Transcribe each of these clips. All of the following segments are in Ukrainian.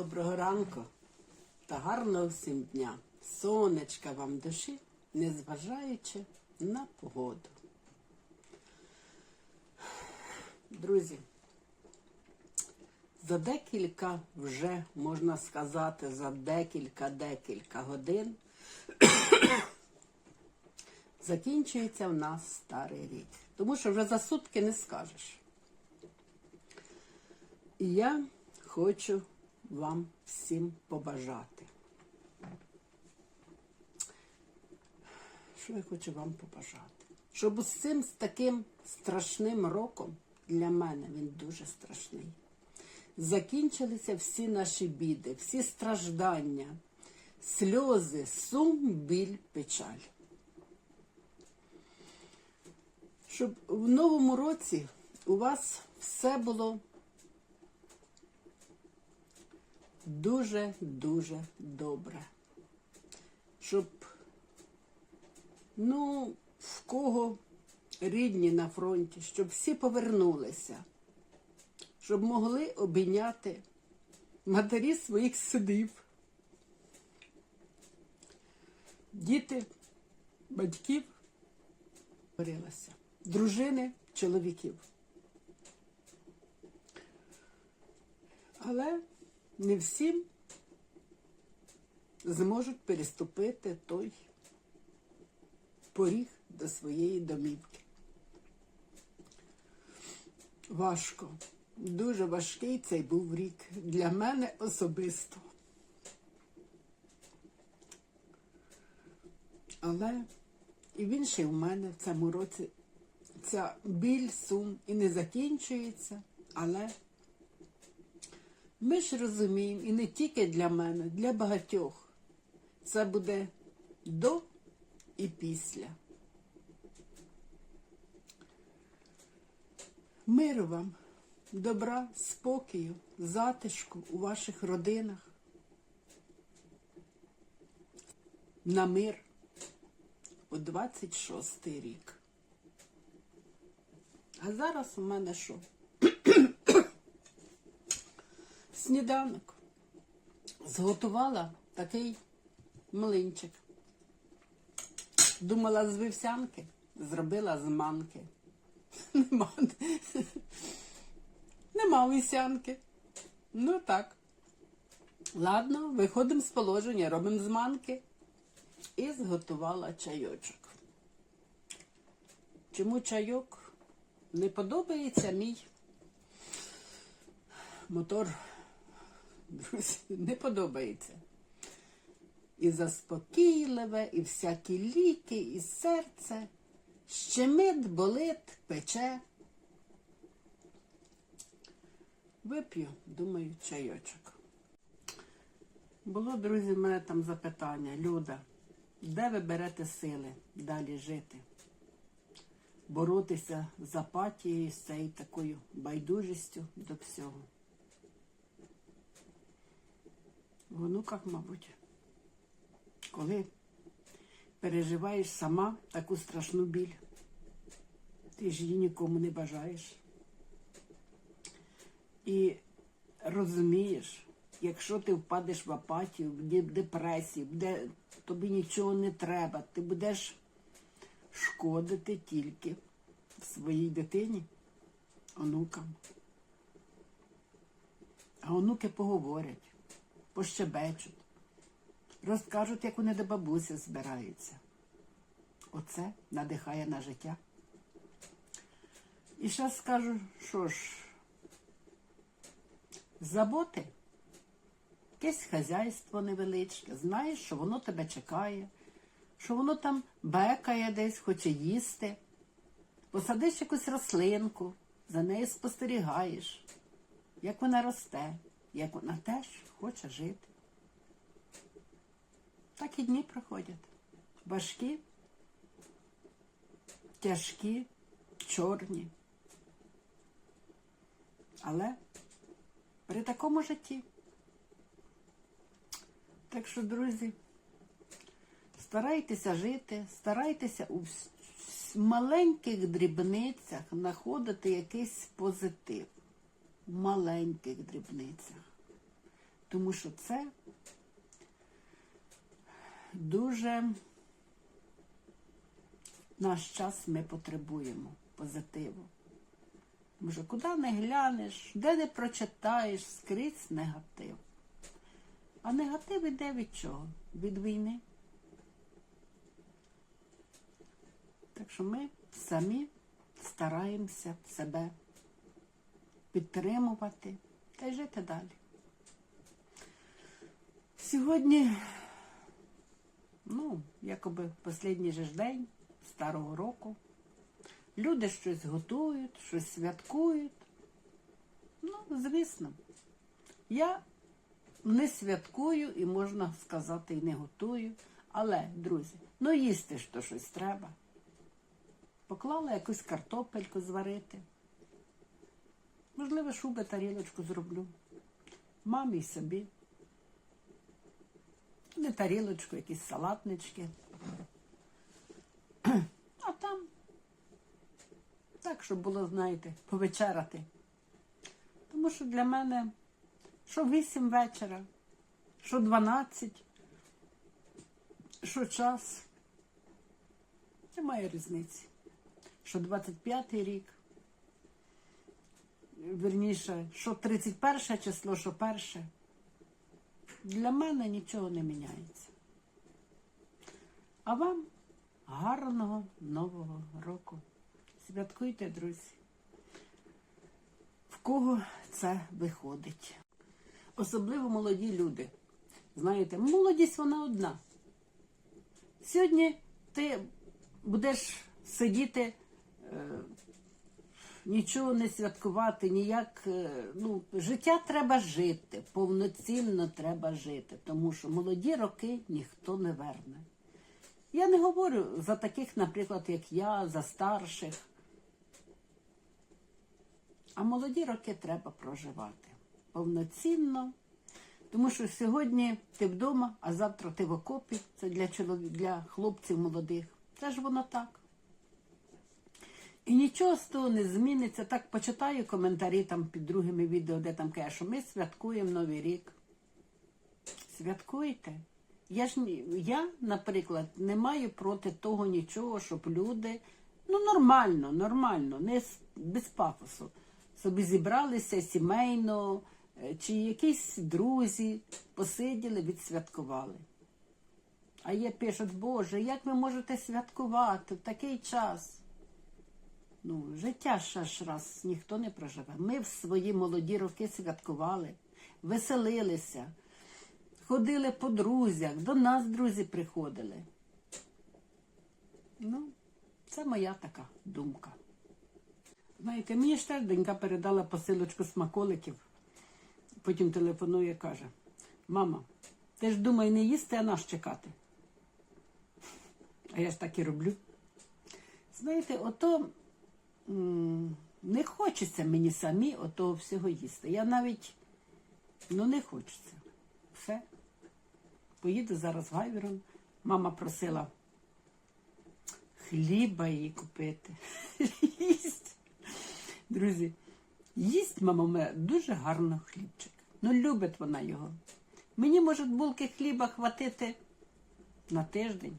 Доброго ранку та гарного всім дня. Сонечка вам душі, незважаючи на погоду. Друзі, за декілька, вже можна сказати, за декілька-декілька годин закінчується в нас старий рік. Тому що вже за сутки не скажеш. І я хочу вам всім побажати. Що я хочу вам побажати? Щоб з цим з таким страшним роком для мене він дуже страшний. Закінчилися всі наші біди, всі страждання, сльози, сум, біль, печаль. Щоб в новому році у вас все було дуже-дуже добре. Щоб, ну, в кого рідні на фронті, щоб всі повернулися, щоб могли обійняти матері своїх синів, діти, батьків, говорилося, дружини, чоловіків. Але не всім зможуть переступити той поріг до своєї домівки. Важко, дуже важкий цей був рік для мене особисто. Але і він ще в мене в цьому році ця біль, сум і не закінчується, але ми ж розуміємо, і не тільки для мене, для багатьох. Це буде до і після. Миру вам, добра, спокою, затишку у ваших родинах. На мир у 26 рік. А зараз у мене що? Сніданок. Зготувала такий млинчик. Думала з вівсянки, зробила з манки. Нема, Нема вівсянки. Ну так. Ладно, виходимо з положення, робимо з манки. І зготувала чайочок. Чому чайок не подобається мій мотор? Друзі, не подобається. І заспокійливе, і всякі ліки, і серце. Щемить, болить, пече. Вип'ю, думаю, чайочок. Було, друзі, в мене там запитання. Люда, де ви берете сили далі жити? Боротися з апатією, з цією такою байдужістю до всього. В онуках, мабуть, коли переживаєш сама таку страшну біль, ти ж її нікому не бажаєш. І розумієш, якщо ти впадеш в апатію, в депресію, де тобі нічого не треба, ти будеш шкодити тільки своїй дитині, онукам. А онуки поговорять пощебечуть, розкажуть, як вони до бабусі збираються. Оце надихає на життя. І ще скажу, що ж, заботи, якесь хазяйство невеличке, знаєш, що воно тебе чекає, що воно там бекає десь, хоче їсти. Посадиш якусь рослинку, за нею спостерігаєш, як вона росте як вона теж хоче жити. Так і дні проходять. Важкі, тяжкі, чорні. Але при такому житті. Так що, друзі, старайтеся жити, старайтеся у маленьких дрібницях знаходити якийсь позитив маленьких дрібницях. Тому що це дуже наш час ми потребуємо позитиву. Тому що куди не глянеш, де не прочитаєш, скрізь негатив. А негатив іде від чого? Від війни. Так що ми самі стараємося себе підтримувати та й жити далі. Сьогодні, ну, якоби останній же ж день старого року. Люди щось готують, щось святкують. Ну, звісно, я не святкую і можна сказати, і не готую. Але, друзі, ну їсти ж то щось треба. Поклала якусь картопельку зварити. Можливо, шуби тарілочку зроблю. Мамі й собі. Не тарілочку, якісь салатнички. А там так, щоб було, знаєте, повечеряти. Тому що для мене що 8 вечора, що 12, що час. Немає різниці. Що 25-й рік. Верніше, що 31 число, що перше. Для мене нічого не міняється. А вам гарного нового року. Святкуйте, друзі. В кого це виходить? Особливо молоді люди. Знаєте, молодість вона одна. Сьогодні ти будеш сидіти, е, нічого не святкувати, ніяк. е, Ну, життя треба жити, повноцінно треба жити, тому що молоді роки ніхто не верне. Я не говорю за таких, наприклад, як я, за старших. А молоді роки треба проживати повноцінно. Тому що сьогодні ти вдома, а завтра ти в окопі. Це для чоловік, для хлопців молодих. Це ж воно так. І нічого з того не зміниться. Так почитаю коментарі там під другими відео, де там каже, що ми святкуємо Новий рік. Святкуйте. Я ж я, наприклад, не маю проти того нічого, щоб люди ну нормально, нормально, не без пафосу. Собі зібралися сімейно, е, чи якісь друзі посиділи, відсвяткували. А є пишуть, Боже, як ви можете святкувати в такий час? Ну, життя ще ж раз ніхто не проживе. Ми в свої молоді роки святкували, веселилися, ходили по друзях, до нас друзі приходили. Ну, це моя така думка. Знаєте, мені ж теж донька передала посилочку смаколиків. Потім телефонує і каже: Мама, ти ж думай не їсти, а нас чекати. А я ж так і роблю. Знаєте, ото не хочеться мені самі отого всього їсти. Я навіть ну не хочеться. Все. Поїду зараз в Гайверон. Мама просила хліба їй купити. Їсть. Друзі, їсть мама моя дуже гарно хлібчик. Ну, любить вона його. Мені, може, булки хліба хватити на тиждень.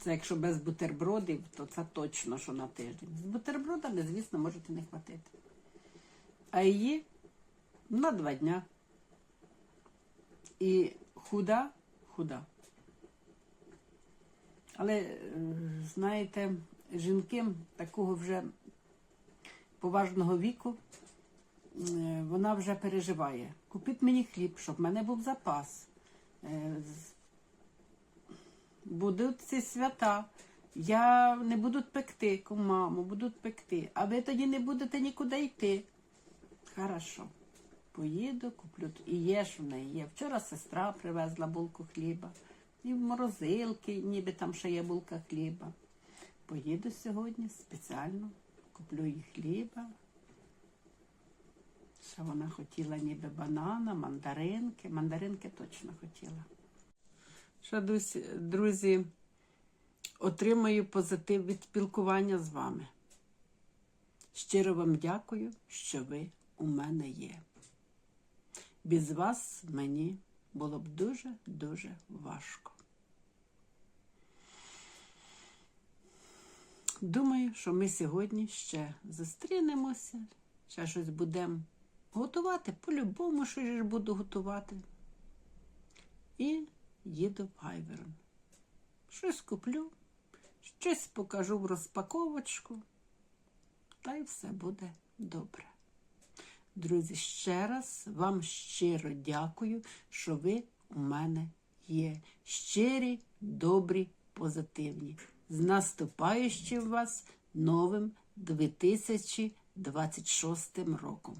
Це якщо без бутербродів, то це точно, що на тиждень. З бутербродами, звісно, можете не хватити. А її на два дня. І худа, худа. Але, е, знаєте, жінки такого вже поважного віку, е, вона вже переживає. Купіть мені хліб, щоб в мене був запас. Будуть ці свята. Я не буду пекти, ку маму, будуть пекти. А ви тоді не будете нікуди йти. Хорошо. Поїду, куплю. І є ж в неї є. Вчора сестра привезла булку хліба. І в морозилки, ніби там ще є булка хліба. Поїду сьогодні спеціально, куплю їй хліба. Ще вона хотіла ніби банана, мандаринки. Мандаринки точно хотіла. Що, друзі, отримаю позитив від спілкування з вами. Щиро вам дякую, що ви у мене є. Без вас мені було б дуже-дуже важко. Думаю, що ми сьогодні ще зустрінемося, ще щось будемо готувати. По-любому щось буду готувати. І їду в. Щось куплю, щось покажу в розпаковочку, та й все буде добре. Друзі, ще раз вам щиро дякую, що ви у мене є. Щирі, добрі, позитивні. З наступаючим вас новим 2026 роком.